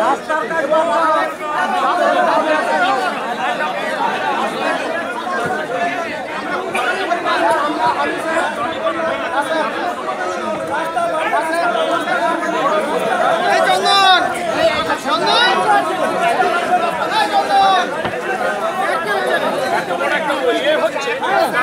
রাস্তার কাজ আমরা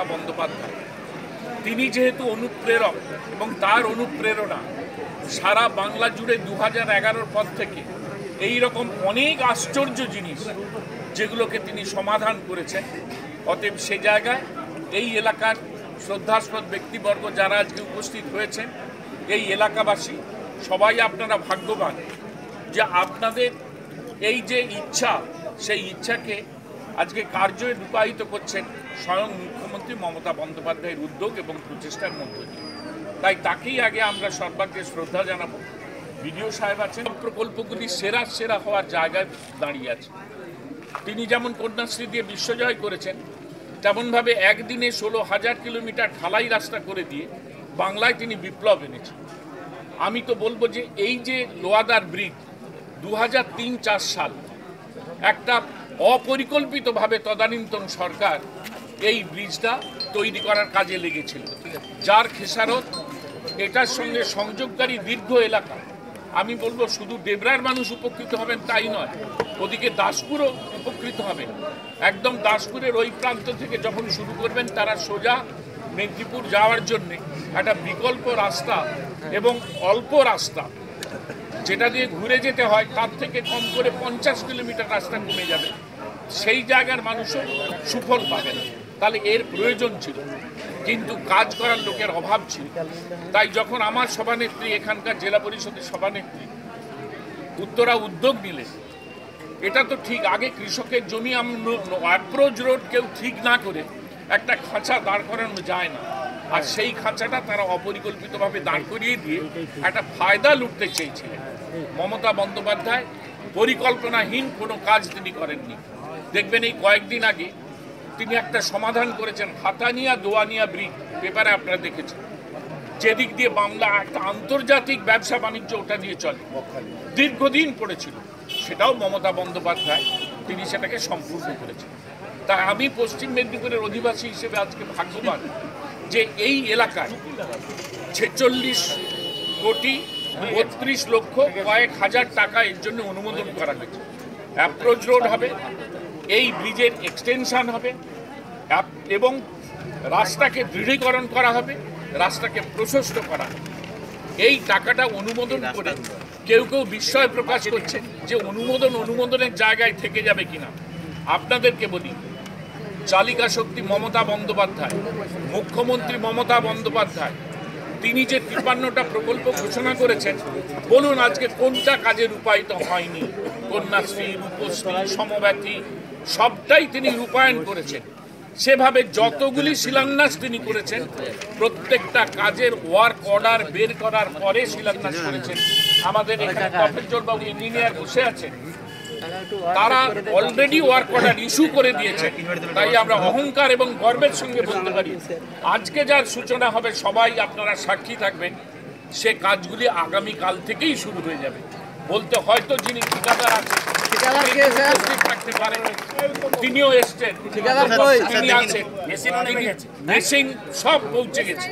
মমতা বন্দ্যোপাধ্যায়। তিনি যেহেতু অনুপ্রেরক এবং তার অনুপ্রেরণা সারা বাংলা জুড়ে দু হাজার পর থেকে এই রকম অনেক আশ্চর্য জিনিস যেগুলোকে তিনি সমাধান করেছেন। অতএব সে জায়গায় এই এলাকার শ্রদ্ধাস্পদ ব্যক্তিবর্গ যারা আজকে উপস্থিত হয়েছেন, এই এলাকাবাসী, সবাই আপনারা ভাগ্যবান যে আপনাদের এই যে ইচ্ছা, সেই ইচ্ছাকে আজকে কার্যে রূপায়িত করছেন স্বয়ং মুখ্যমন্ত্রী মমতা বন্দ্যোপাধ্যায়ের উদ্যোগ এবং প্রচেষ্টার মধ্য দিয়ে। তাই তাকেই আগে আমরা সর্বাগ্রে শ্রদ্ধা জানাব। বিডিও সাহেব আছেন, প্রকল্পগুলি সেরা সেরা হওয়ার জায়গায় দাঁড়িয়ে আছে। তিনি যেমন কন্যাশ্রী দিয়ে বিশ্বজয় করেছেন, তেমনভাবে একদিনে ষোলো হাজার কিলোমিটার ঢালাই রাস্তা করে দিয়ে বাংলায় তিনি বিপ্লব এনেছেন। আমি তো বলব যে এই যে লোয়াদার ব্রিজ দু হাজার সাল, একটা অপরিকল্পিতভাবে তদানীন্তন সরকার এই ব্রিজটা তৈরি করার কাজে লেগেছিল। যার খেসারত এটার সঙ্গে সংযোগকারী দীর্ঘ এলাকা। আমি বলব শুধু দেবরার মানুষ উপকৃত হবেন তাই নয়, ওদিকে দাসপুরও উপকৃত হবেন একদম দাসপুরের ওই প্রান্ত থেকে যখন শুরু করবেন, তারা সোজা মেদিনীপুর যাওয়ার জন্যে একটা বিকল্প রাস্তা এবং অল্প রাস্তা। যেটা দিয়ে ঘুরে যেতে হয়, তার থেকে কম করে পঞ্চাশ কিলোমিটার রাস্তা কমে যাবে। সেই জায়গার মানুষও সুফল পাবে না। তাহলে এর প্রয়োজন ছিল। কিন্তু কাজ করার লোকের অভাব ছিল। তাই যখন আমার সভানেত্রী, এখানকার জেলা পরিষদের সভানেত্রী, উত্তরা উদ্যোগ নিলেন এটা তো ঠিক, আগে কৃষকের জমি অ্যাপ্রোচ রোড কেউ ঠিক না করে একটা খাঁচা দাঁড় করানো যায় না। আর সেই খাঁচাটা তারা অপরিকল্পিতভাবে দাঁড় করিয়ে দিয়ে একটা ফায়দা লুটতে চেয়েছিলেন। মমতা বন্দ্যোপাধ্যায়, পরিকল্পনাহীন কোনো কাজ তিনি করেননি। দেখবেন এই কয়েকদিন আগে তিনি একটা সমাধান করেছেন, হাতানিয়া দোয়ানিয়া ব্রিজ, পেপারে আপনারা দেখেছেন। যেদিক দিয়ে বাংলা একটা আন্তর্জাতিক ব্যবসা বাণিজ্য ওটা দিয়ে চলে। দীর্ঘদিন পড়েছিল, সেটাও মমতা বন্দ্যোপাধ্যায়, তিনি সেটাকে সম্পূর্ণ করেছেন। তাই আমি পশ্চিম মেদিনীপুরের অধিবাসী হিসেবে আজকে ভাগ্যবান যে এই এলাকায় ছেচল্লিশ কোটি বত্রিশ লক্ষ কয়েক হাজার টাকা এর জন্য অনুমোদন করা হয়েছে। অ্যাপ্রোচ রোড হবে এই ব্রিজের এক্সটেনশন হবে। এবং রাস্তাকে দৃঢ়ীকরণ করা হবে রাস্তাকে প্রশস্ত করা হবে। এই টাকাটা অনুমোদন করে কেউ কেউ বিস্ময় প্রকাশ করছে যে অনুমোদন অনুমোদনের জায়গায় থেকে যাবে কিনা। আপনাদেরকে বলি চালিকা শক্তি মমতা বন্দ্যোপাধ্যায় মুখ্যমন্ত্রী মমতা বন্দ্যোপাধ্যায় তিনি যে তিপ্পান্নটা প্রকল্প ঘোষণা করেছেন বলুন আজকে কোনটা কাজে রূপায়িত হয়নি। কন্যাশ্রী রূপশ্রী সমব্যথী সবটাই তিনি রূপায়ণ করেছেন। সেভাবে যতগুলি শিলান্যাস তিনি করেছেন, প্রত্যেকটা কাজের ওয়ার্ক অর্ডার বের করার পরে শিলান্যাস করেছেন। আমাদের এখানে বাবু ইঞ্জিনিয়ার বসে আছেন। তারা অলরেডি ওয়ার্ক অর্ডার ইস্যু করে দিয়েছে তাই আমরা অহংকার এবং গর্বের সঙ্গে বলতে পারি। আজকে যার সূচনা হবে, সবাই আপনারা সাক্ষী থাকবেন। সে কাজগুলি আগামী কাল থেকেই শুরু হয়ে যাবে। বলতে হয়তো যিনি ঠিকাদার আছেন। তিনিও এসছেন। তিনি আছেন মেশিন সব পৌঁছে গেছে।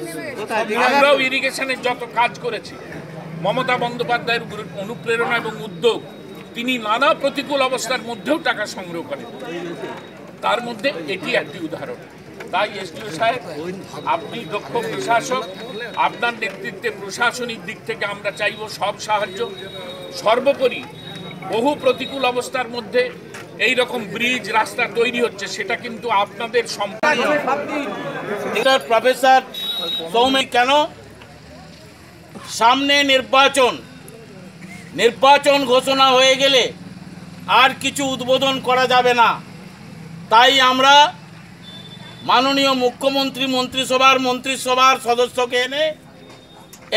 আমরাও ইরিগেশনের যত কাজ করেছি মমতা বন্দ্যোপাধ্যায়ের অনুপ্রেরণা এবং উদ্যোগ তিনি নানা প্রতিকূল অবস্থার মধ্যেও টাকা সংগ্রহ করেন। তার মধ্যে এটি একটি উদাহরণ। তাই এসডিও সাহেব আপনি দক্ষ প্রশাসক আপনার নেতৃত্বে প্রশাসনিক দিক থেকে আমরা চাইব সব সাহায্য। সর্বোপরি বহু প্রতিকূল অবস্থার মধ্যে এই রকম ব্রিজ, রাস্তা তৈরি হচ্ছে, সেটা কিন্তু আপনাদের সম্পূর্ণ প্রফেসর সৌমিক কেন? সামনে নির্বাচন। নির্বাচন ঘোষণা হয়ে গেলে আর কিছু উদ্বোধন করা যাবে না। তাই আমরা মাননীয় মুখ্যমন্ত্রী, মন্ত্রিসভার মন্ত্রিসভার সদস্যকে এনে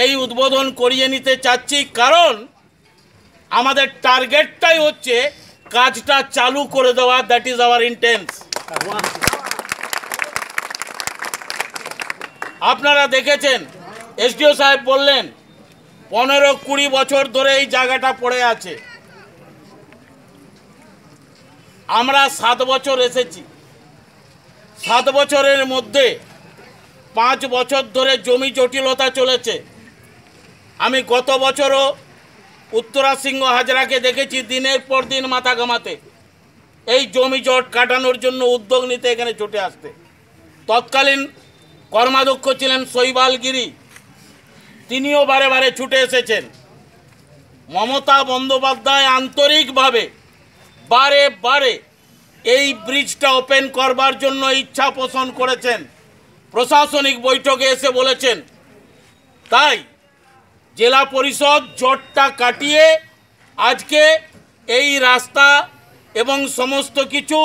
এই উদ্বোধন করিয়ে নিতে চাচ্ছি। কারণ আমাদের টার্গেটটাই হচ্ছে কাজটা চালু করে দেওয়া দ্যাট ইজ আওয়ার ইন্টেন্স আপনারা দেখেছেন, এসডিও সাহেব বললেন, পনেরো কুড়ি বছর ধরে এই জায়গাটা পড়ে আছে। আমরা সাত বছর এসেছি। সাত বছরের মধ্যে পাঁচ বছর ধরে জমি জটিলতা চলেছে। আমি গত বছরও উত্তরা সিংহ হাজরাকে দেখেছি দিনের পর দিন মাথা ঘামাতে। এই জমি জট কাটানোর জন্য উদ্যোগ নিতে এখানে ছুটে আসতে। তৎকালীন কর্মাধ্যক্ষ ছিলেন শৈবাল গিরি। তিনিও বারে বারে ছুটে এসেছেন। মমতা বন্দ্যোপাধ্যায় আন্তরিকভাবে বারে বারে এই ব্রিজটা ওপেন করবার জন্য ইচ্ছা পোষণ করেছেন। প্রশাসনিক বৈঠকে এসে বলেছেন, তাই জেলা পরিষদ জটটা কাটিয়ে আজকে এই রাস্তা এবং সমস্ত কিছু,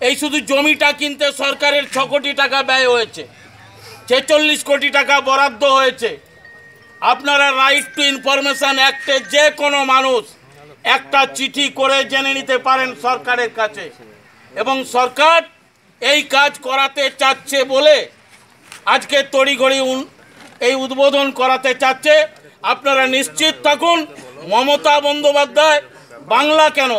এই শুধু জমিটা কিনতে সরকারের ছ কোটি টাকা ব্যয় হয়েছে, ছেচল্লিশ কোটি টাকা বরাদ্দ হয়েছে। আপনারা রাইট টু ইনফরমেশন অ্যাক্টে যে কোনো মানুষ একটা চিঠি করে জেনে নিতে পারেন সরকারের কাছে। এবং সরকার এই কাজ করাতে চাচ্ছে বলে আজকে তড়িঘড়ি এই উদ্বোধন করাতে চাচ্ছে। আপনারা নিশ্চিত থাকুন, মমতা বন্দ্যোপাধ্যায় বাংলা কেন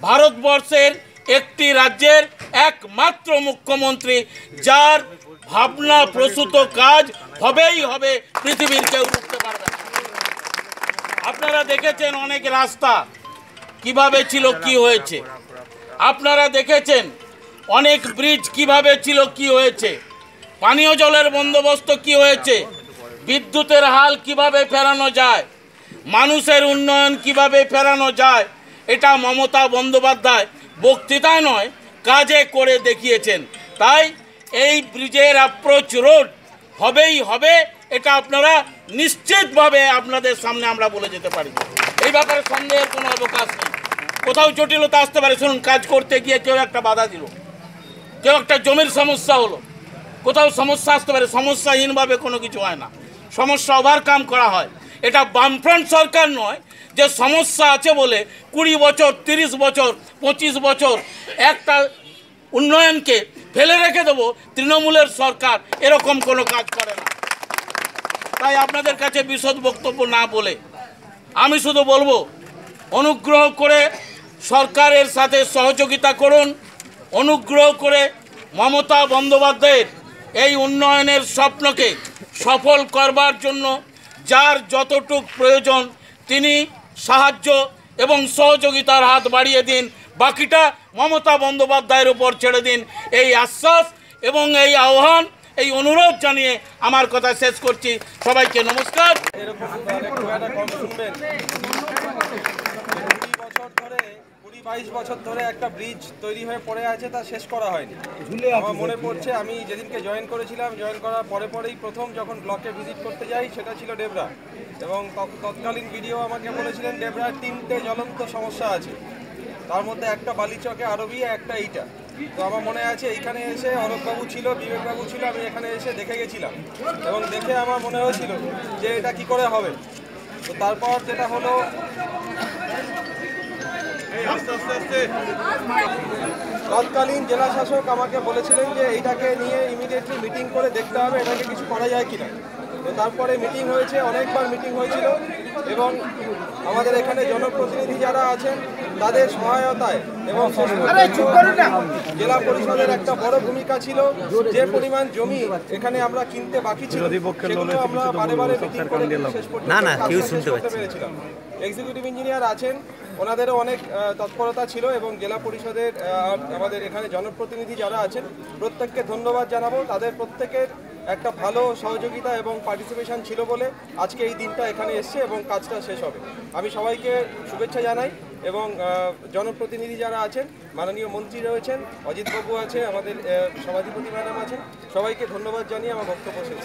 ভারতবর্ষের একটি রাজ্যের একমাত্র মুখ্যমন্ত্রী, যার ভাবনা প্রসূত কাজ হবেই হবে, পৃথিবীর কেউ রুখতে পারবে আপনারা দেখেছেন অনেক রাস্তা, কীভাবে ছিল, কি হয়েছে? আপনারা দেখেছেন অনেক ব্রিজ কীভাবে ছিল, কি হয়েছে? পানীয় জলের বন্দোবস্ত কি হয়েছে? বিদ্যুতের হাল কীভাবে ফেরানো যায়? মানুষের উন্নয়ন কীভাবে ফেরানো যায়? এটা মমতা বন্দ্যোপাধ্যায় বক্তৃতায় নয়, কাজে করে দেখিয়েছেন। তাই এই ব্রিজের অ্যাপ্রোচ রোড হবেই হবে, এটা আপনারা নিশ্চিতভাবে আপনাদের সামনে আমরা বলে যেতে পারি। এই ব্যাপারে সন্দেহের কোনো অবকাশ নেই। কোথাও জটিলতা আসতে পারে। শুনুন, কাজ করতে গিয়ে কেউ একটা বাধা দিল। কেউ একটা জমির সমস্যা হলো। কোথাও সমস্যা আসতে পারে। সমস্যাহীনভাবে কোনো কিছু হয় না। সমস্যা ওভারকাম করা হয়। এটা বামফ্রন্ট সরকার নয় যে সমস্যা আছে বলে কুড়ি বছর, তিরিশ বছর, পঁচিশ বছর একটা উন্নয়নকে ফেলে রেখে দেবো, তৃণমূলের সরকার এরকম কোনো কাজ করে না। তাই আপনাদের কাছে বিশদ বক্তব্য না বলে আমি শুধু বলব, অনুগ্রহ করে সরকারের সাথে সহযোগিতা করুন, অনুগ্রহ করে মমতা বন্দ্যোপাধ্যায়ের এই উন্নয়নের স্বপ্নকে সফল করবার জন্য যার যতটুক প্রয়োজন তিনি সাহায্য এবং সহযোগিতার হাত বাড়িয়ে দিন। বাকিটা মমতা বন্দ্যোপাধ্যায়ের উপর ছেড়ে দিন। এই আশ্বাস এবং এই আহ্বান, এই অনুরোধ জানিয়ে আমার কথা শেষ করছি। সবাইকে নমস্কার এরকম একটু একটা কম শুনবেন কুড়ি বছর ধরে কুড়ি বাইশ বছর ধরে একটা ব্রিজ তৈরি হয়ে পড়ে আছে তা শেষ করা হয়নি। আমার মনে পড়ছে আমি যেদিনকে জয়েন করেছিলাম জয়েন করার পরে পরেই প্রথম যখন ব্লকে ভিজিট করতে যাই সেটা ছিল ডেবরা। এবং তৎকালীন ভিডিও আমাকে বলেছিলেন ডেবরার তিনটে জ্বলন্ত সমস্যা আছে। তার মধ্যে একটা বালিচকে আরবি একটা এইটা। তো আমার মনে আছে এইখানে এসে অরূপবাবু ছিল বিবেকবাবু ছিল আমি এখানে এসে দেখে গেছিলাম। এবং দেখে আমার মনে হয়েছিল যে এটা কি করে হবে। তো তারপর যেটা হলো তৎকালীন জেলা শাসক আমাকে বলেছিলেন যে এইটাকে নিয়ে ইমিডিয়েটলি মিটিং করে দেখতে হবে এটাকে কিছু করা যায় কিনা। তো তারপরে মিটিং হয়েছে অনেকবার মিটিং হয়েছিল এবং আমাদের এখানে জনপ্রতিনিধি যারা আছেন তাদের সহায়তায় এবং জেলা পরিষদের একটা বড় ভূমিকা ছিল যে পরিমাণ জমি এখানে আমরা কিনতে বাকি ছিল আমরা বারে বারে মিটিং করে শেষ পর্যন্ত না, না, কেউ শুনতে করতে পেরেছিলাম। এক্সিকিউটিভ ইঞ্জিনিয়ার আছেন ওনাদেরও অনেক তৎপরতা ছিল এবং জেলা পরিষদের আমাদের এখানে জনপ্রতিনিধি যারা আছেন, প্রত্যেককে ধন্যবাদ জানাব। তাদের প্রত্যেকের একটা ভালো সহযোগিতা এবং পার্টিসিপেশন ছিল বলে আজকে এই দিনটা এখানে এসছে এবং কাজটা শেষ হবে। আমি সবাইকে শুভেচ্ছা জানাই এবং জনপ্রতিনিধি যারা আছেন, মাননীয় মন্ত্রী রয়েছেন, অজিতবাবু আছে আমাদের সভাধিপতি ম্যাডাম আছেন, সবাইকে ধন্যবাদ জানিয়ে আমার বক্তব্য শেষ।